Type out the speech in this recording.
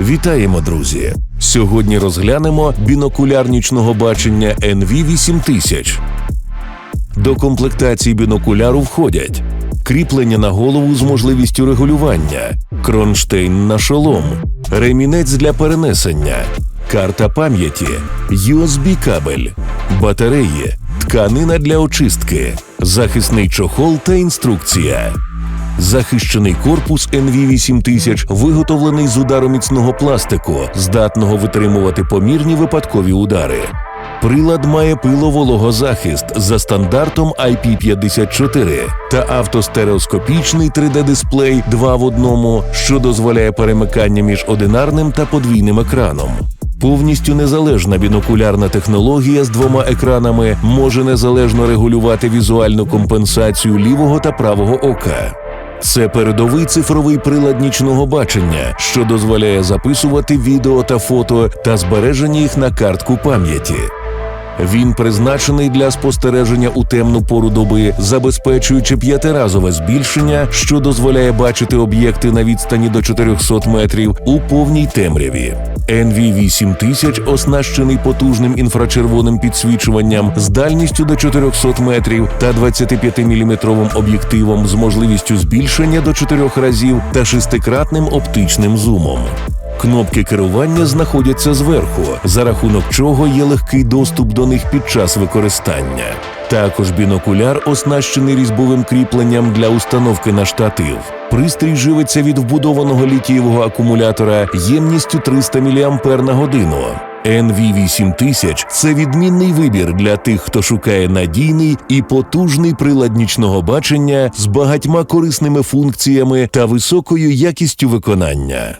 Вітаємо, друзі! Сьогодні розглянемо бінокуляр нічного бачення NV8000. До комплектації бінокуляру входять кріплення на голову з можливістю регулювання, кронштейн на шолом, ремінець для перенесення, карта пам'яті, USB-кабель, батареї, тканина для очистки, захисний чохол та інструкція. Захищений корпус NV8000 виготовлений з удароміцного пластику, здатного витримувати помірні випадкові удари. Прилад має пиловологозахист за стандартом IP54 та автостереоскопічний 3D-дисплей 2 в 1, що дозволяє перемикання між одинарним та подвійним екраном. Повністю незалежна бінокулярна технологія з двома екранами може незалежно регулювати візуальну компенсацію лівого та правого ока. Це передовий цифровий прилад нічного бачення, що дозволяє записувати відео та фото та збереження їх на картку пам'яті. Він призначений для спостереження у темну пору доби, забезпечуючи п'ятиразове збільшення, що дозволяє бачити об'єкти на відстані до 400 метрів у повній темряві. NV8000 оснащений потужним інфрачервоним підсвічуванням з дальністю до 400 метрів та 25-мм об'єктивом з можливістю збільшення до 4 разів та шестикратним оптичним зумом. Кнопки керування знаходяться зверху, за рахунок чого є легкий доступ до них під час використання. Також бінокуляр оснащений різьбовим кріпленням для установки на штатив. Пристрій живиться від вбудованого літієвого акумулятора ємністю 300 мА на годину. NV8000 – це відмінний вибір для тих, хто шукає надійний і потужний прилад нічного бачення з багатьма корисними функціями та високою якістю виконання.